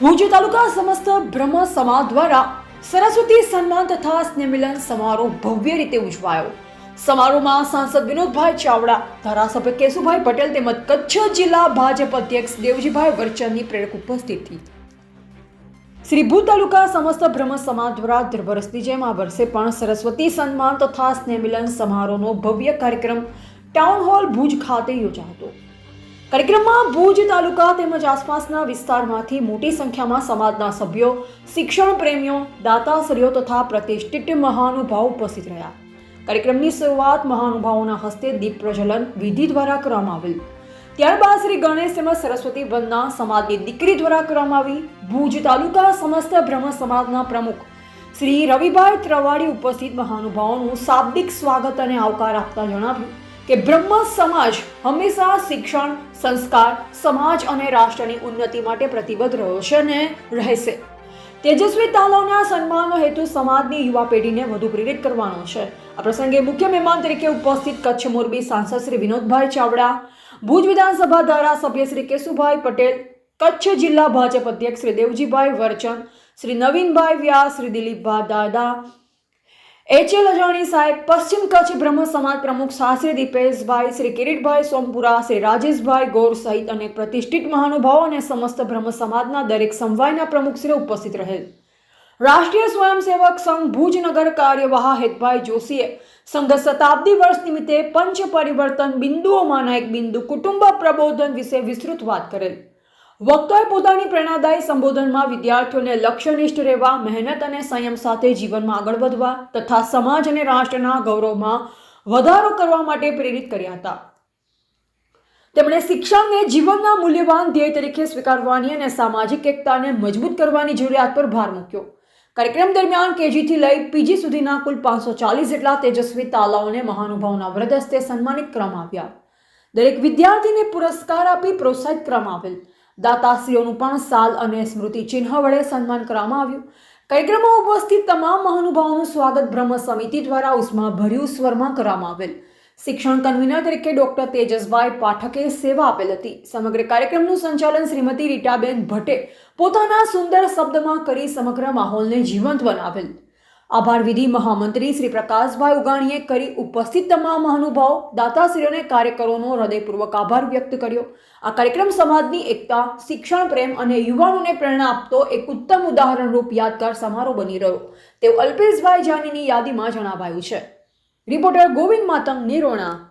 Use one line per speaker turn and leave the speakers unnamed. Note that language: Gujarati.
ભુજ તાલુકા સમસ્ત બ્રહ્મ સમાજ દ્વારા સરસ્વતી સન્માન તથા સ્નેહમિલન સમારોહ ભવ્ય રીતે ઉજવાયો. સમારોહમાં સાંસદ વિનોદભાઈ ચાવડા, ધારાસભ્ય કેશુભાઈ પટેલ તેમજ કચ્છ જિલ્લા ભાજપ અધ્યક્ષ દેવજીભાઈ વરચંદની પ્રેરક ઉપસ્થિતિ. શ્રી ભૂત તાલુકા સમસ્ત બ્રહ્મ સમાજ દ્વારા દર વર્ષની જેમ આ વર્ષે પણ સરસ્વતી સન્માન તથા સ્નેહમિલન સમારોહનો ભવ્ય કાર્યક્રમ ટાઉન હોલ ભુજ ખાતે યોજાયો હતો. કાર્યક્રમમાં ભુજ તાલુકા તેમજ આસપાસના વિસ્તારમાંથી મોટી સંખ્યામાં સમાજના સભ્યો, શિક્ષણ પ્રેમીઓ, દાતાશ્રીઓ તથા પ્રતિષ્ઠિત મહાનુભાવ ઉપસ્થિત રહ્યા. કાર્યક્રમની શરૂઆત મહાનુભાવોના હસ્તે દીપ પ્રજ્વલન વિધિ દ્વારા કરવામાં આવેલ. ત્યારબાદ શ્રી ગણેશ તેમજ સરસ્વતી વંદના સમાજની દીકરી દ્વારા કરવામાં આવી. ભુજ તાલુકા સમસ્ત બ્રહ્મ સમાજના પ્રમુખ શ્રી રવિભાઈ ત્રવાડી ઉપસ્થિત મહાનુભાવોનું શાબ્દિક સ્વાગત અને આવકાર આપતા જણાવ્યું. કે બ્રહ્મ સમાજ હંમેશા શિક્ષણ, સંસ્કાર, સમાજ અને રાષ્ટ્રની ઉન્નતિ માટે પ્રતિબદ્ધ રહ્યો છે અને રહેશે. તેજસ્વી તાલાવના સન્માનનો હેતુ સમાજની યુવા પેઢીને વધુ પ્રેરિત કરવાનો છે. આ પ્રસંગે મુખ્ય મહેમાન તરીકે ઉપસ્થિત કચ્છ મોરબી સાંસદ શ્રી વિનોદભાઈ ચાવડા, ભુજ વિધાનસભા ધારાસભ્ય શ્રી કેશુભાઈ પટેલ, કચ્છ જિલ્લા ભાજપ અધ્યક્ષ શ્રી દેવજીભાઈ વરચંદ શ્રી નવીનભાઈ વ્યાસ, શ્રી દિલીપભાઈ દાદા એચ એલ અજાણી સાહેબ, પશ્ચિમ કચ્છ બ્રહ્મ સમાજ પ્રમુખ શાસ્ત્રી દીપેશભાઈ, શ્રી કિરીટભાઈ સોમપુરા, શ્રી રાજેશભાઈ ગોર સહિત અનેક પ્રતિષ્ઠિત મહાનુભાવો અને સમસ્ત બ્રહ્મ સમાજના દરેક સમવાયના પ્રમુખશ્રીઓ ઉપસ્થિત રહેલ. રાષ્ટ્રીય સ્વયંસેવક સંઘ ભુજનગર કાર્યવાહ હેતભાઈ જોશીએ સંઘ શતાબ્દી વર્ષ નિમિત્તે પંચ પરિવર્તન બિંદુઓમાંના એક બિંદુ કુટુંબ પ્રબોધન વિશે વિસ્તૃત વાત કરેલ. વક્તાએ પોતાની પ્રેરણાદાયી સંબોધનમાં વિદ્યાર્થીઓને લક્ષ્યનિષ્ઠ રહેવા, મહેનત અને સંયમ સાથે જીવનમાં આગળ વધવા તથા સમાજ અને રાષ્ટ્રના ગૌરવમાં વધારો કરવા માટે પ્રેરિત કર્યા હતા. તેમણે શિક્ષણને જીવનના મૂલ્યવાન ધ્યેય તરીકે સ્વીકારવાની અને સામાજિક એકતાને મજબૂત કરવાની જરૂરિયાત પર ભાર મૂક્યો. કાર્યક્રમ દરમિયાન કેજીથી લઈ પીજી સુધીના કુલ પાંચસો ચાલીસ જેટલા તેજસ્વી તાલાઓને મહાનુભાવના વ્રત હસ્તે સન્માનિત કરવામાં આવ્યા. દરેક વિદ્યાર્થીને પુરસ્કાર આપી પ્રોત્સાહિત કરવામાં આવેલ. દાતાશ્રીઓનું પણ સાલ અને સ્મૃતિ ચિહ્ન વડે સન્માન કરવામાં આવ્યું. કાર્યક્રમમાં ઉપસ્થિત તમામ મહાનુભાવોનું સ્વાગત બ્રહ્મ સમિતિ દ્વારા ઉષ્માભર્યું સ્વરમાં કરવામાં આવેલ. શિક્ષણ કન્વીનર તરીકે ડોક્ટર તેજસભાઈ પાઠકે સેવા આપેલ હતી. સમગ્ર કાર્યક્રમનું સંચાલન શ્રીમતી રીટાબેન ભટ્ટે પોતાના સુંદર શબ્દમાં કરી સમગ્ર માહોલને જીવંત બનાવેલ. આભાર વિધિ મહામંત્રી શ્રી પ્રકાશભાઈ ઉગાણીએ કરી ઉપસ્થિત તમામ મહાનુભાવ, દાતાશ્રીઓને કાર્યકરોનો હૃદયપૂર્વક આભાર વ્યક્ત કર્યો. આ કાર્યક્રમ સમાજની એકતા, શિક્ષણ, પ્રેમ અને યુવાનોને પ્રેરણા આપતો એક ઉત્તમ ઉદાહરણરૂપ યાદગાર સમારોહ બની રહ્યો. તેવું અલ્પેશભાઈ જાનીની યાદીમાં જણાવાયું છે. રિપોર્ટર ગોવિંદ માતંગ, નિરોણા.